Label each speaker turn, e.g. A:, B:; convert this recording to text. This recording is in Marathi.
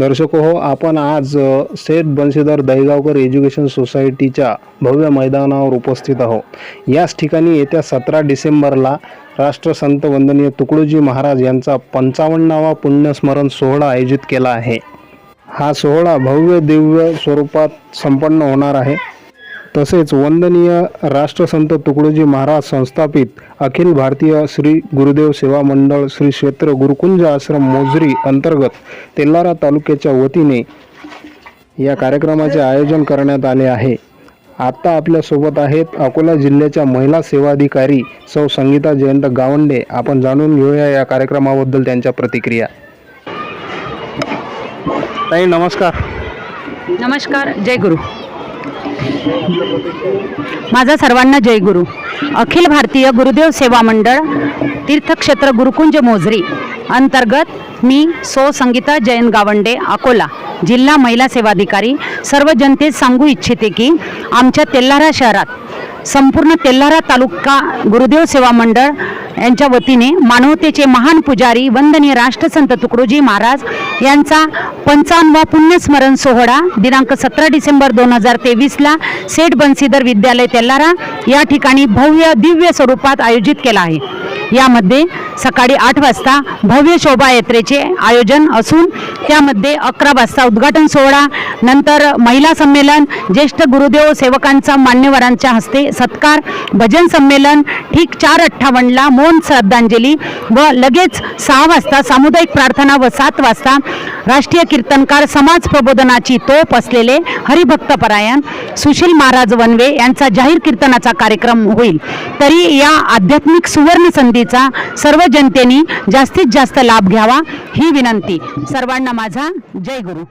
A: दर्शक हो आपण आज सेठ बंशीधर दहिगावकर एज्युकेशन सोसायटीच्या भव्य मैदानावर उपस्थित आहोत. याच ठिकाणी येत्या सतरा डिसेंबरला राष्ट्रसंत वंदनीय तुकडोजी महाराज यांचा पंचावन्नावा पुण्यस्मरण सोहळा आयोजित केला आहे. हा सोहळा भव्य दिव्य स्वरूपात संपन्न होणार आहे. तसेच वंदनीय राष्ट्रसंत तुकडोजी महाराज संस्थापित अखिल भारतीय श्री गुरुदेव सेवा मंडळ श्री क्षेत्र गुरुकुंज आश्रम मोजरी अंतर्गत तेल्लारा तालुक्याच्या वतीने या कार्यक्रमाचे आयोजन करण्यात आले आहे. आता आपल्यासोबत आहेत अकोला जिल्ह्याच्या महिला सेवाधिकारी सौ संगीता जयंत गावंडे. आपण जाणून घेऊया या कार्यक्रमाबद्दल त्यांच्या प्रतिक्रिया. ताई नमस्कार.
B: नमस्कार. जय गुरु. माझा सर्वांना जय गुरु. अखिल भारतीय गुरुदेव सेवा मंडळ तीर्थक्षेत्र गुरुकुंज मोझरी अंतर्गत मी सो संगीता जयंत गावंडे अकोला जिल्हा महिला सेवाधिकारी सर्व जनतेत सांगू इच्छिते की आमच्या तेल्हारा शहरात संपूर्ण तेल्हारा तालुका गुरुदेव सेवा मंडळ यांच्या वतीने मानवतेचे महान पुजारी वंदनीय राष्ट्रसंत तुकडोजी महाराज यांचा पंचावन्नवा पुण्यस्मरण सोहळा दिनांक सतरा डिसेंबर दोन हजार तेवीसला सेठ बन्सीधर विद्यालय तेल्हारा या ठिकाणी भव्य दिव्य स्वरूपात आयोजित केला आहे. यामध्ये सकाळी आठ वाजता भव्य शोभायात्रेचे आयोजन असून त्यामध्ये अकरा वाजता उद्घाटन सोहळा नंतर महिला संमेलन ज्येष्ठ गुरुदेव सेवकांचा मान्यवरांच्या हस्ते सत्कार भजन संमेलन ठीक चार अठ्ठावन्नला मौन श्रद्धांजली व लगेच सहा वाजता सामुदायिक प्रार्थना व सात वाजता राष्ट्रीय कीर्तनकार समाज प्रबोधनाची तोप असलेले हरिभक्तपरायण सुशील महाराज वनवे यांचा जाहीर कीर्तनाचा कार्यक्रम होईल. तरी या आध्यात्मिक सुवर्ण संधीचा सर्व जनतेने जास्तीत जास्त लाभ घ्यावा ही विनंती. सर्वांना माझा जय गुरु.